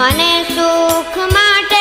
મને સુખ માટે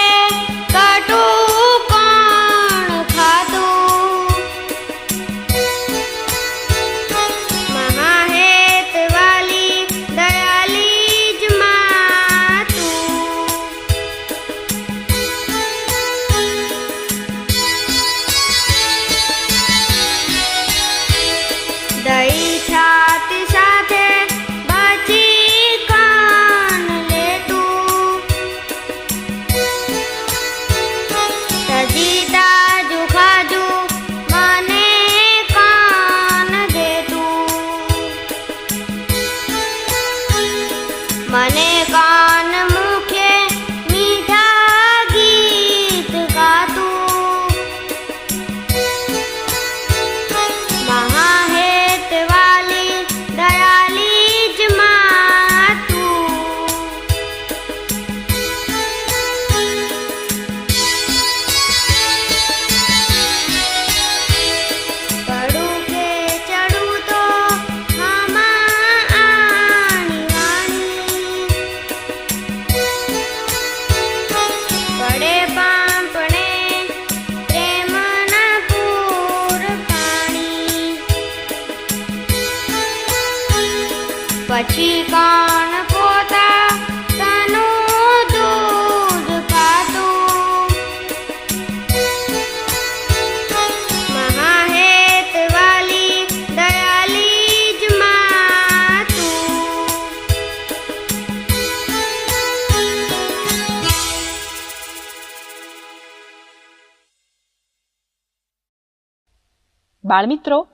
બાળમિત્રો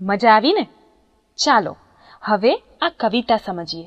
મજા આવી ને ચાલો. હવે આ કવિતા સમજીએ.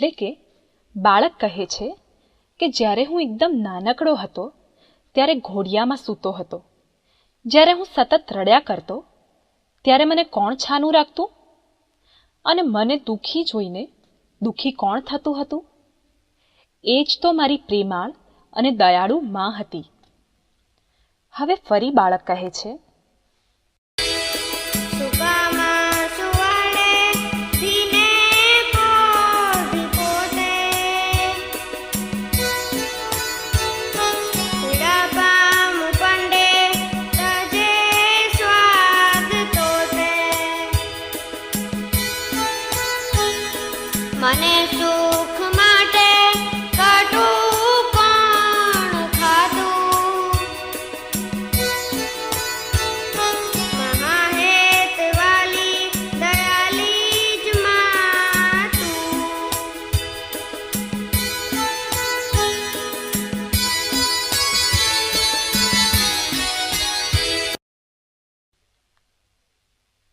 એટલે કે બાળક કહે છે કે જ્યારે હું એકદમ નાનકડો હતો, ત્યારે ઘોડિયામાં સૂતો હતો. જ્યારે હું સતત રડ્યા કરતો, ત્યારે મને કોણ છાનું રાખતું? અને મને દુઃખી જોઈને દુઃખી કોણ થતું હતું? એ જ તો મારી પ્રેમાળ અને દયાળુ માં હતી. હવે ફરી બાળક કહે છે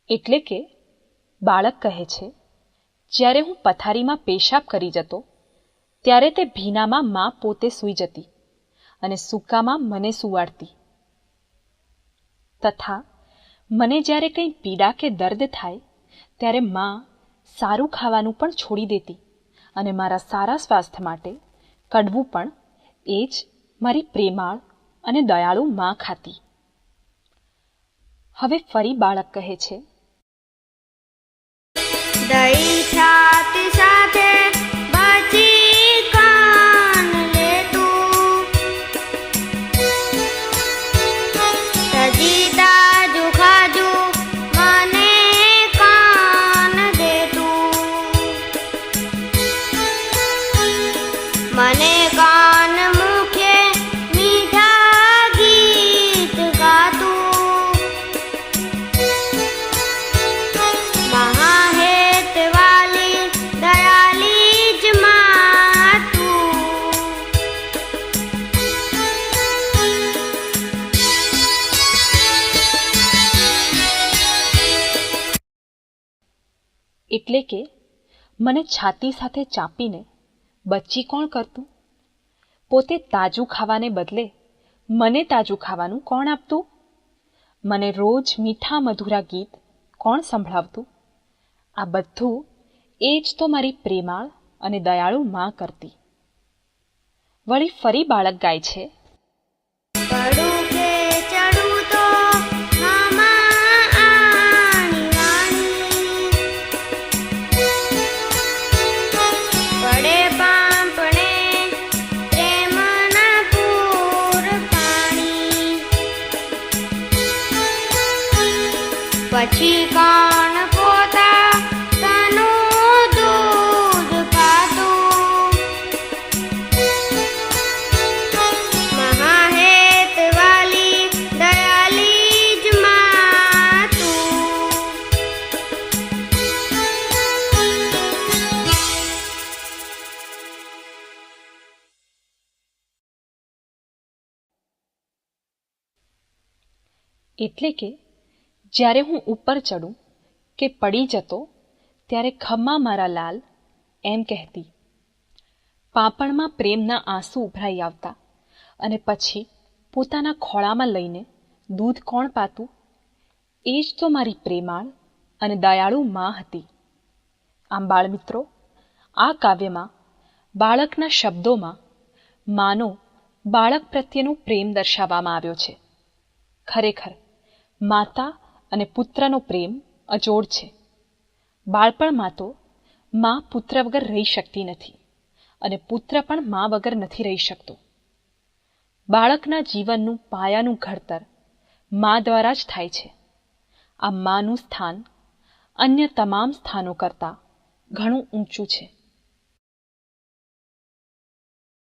એટલે કે બાળક કહે છે, જ્યારે હું પથારીમાં પેશાબ કરી જતો, ત્યારે તે ભીનામાં મા પોતે સૂઈ જતી અને સૂકામાં મને સુવાડતી. તથા મને જ્યારે કંઈ પીડા કે દર્દ થાય, ત્યારે મા સારું ખાવાનું પણ છોડી દેતી અને મારા સારા સ્વાસ્થ્ય માટે કડવું પણ એ જ મારી પ્રેમાળ અને દયાળુ મા ખાતી. હવે ફરી બાળક કહે છે દહીં છાતી એટલે કે, મને છાતી સાથે ચાપીને બચ્ચી કોણ કરતું? પોતે તાજું ખાવાને બદલે મને તાજું ખાવાનું કોણ આપતું? મને રોજ મીઠા મધુરા ગીત કોણ સંભળાવતું? આ બધું એ જ તો મારી પ્રેમાળ અને દયાળુ માં કરતી. વળી ફરી બાળક ગાય છે. પછી કોણ પોતા તનું દૂધ પાતું? મહાહેત વાલી દયાલી જ એટલે કે જ્યારે હું ઉપર ચડું કે પડી જતો, ત્યારે ખમ્મા મારા લાલ એમ કહેતી. પાપણમાં પ્રેમના આંસુ ઉભરાઈ આવતા અને પછી પોતાના ખોળામાં લઈને દૂધ કોણ પાતું? એ જ તો મારી પ્રેમાળ અને દયાળુ માં હતી. આમ બાળમિત્રો, આ કાવ્યમાં બાળકના શબ્દોમાં માનો બાળક પ્રત્યેનો પ્રેમ દર્શાવવામાં આવ્યો છે. ખરેખર, માતા અને પુત્રનો પ્રેમ અજોડ છે. બાળપણમાં તો માં પુત્ર વગર રહી શકતી નથી અને પુત્ર પણ મા વગર નથી રહી શકતો. બાળકના જીવનનું પાયાનું ઘડતર મા દ્વારા જ થાય છે. આ માનું સ્થાન અન્ય તમામ સ્થાનો કરતાં ઘણું ઊંચું છે.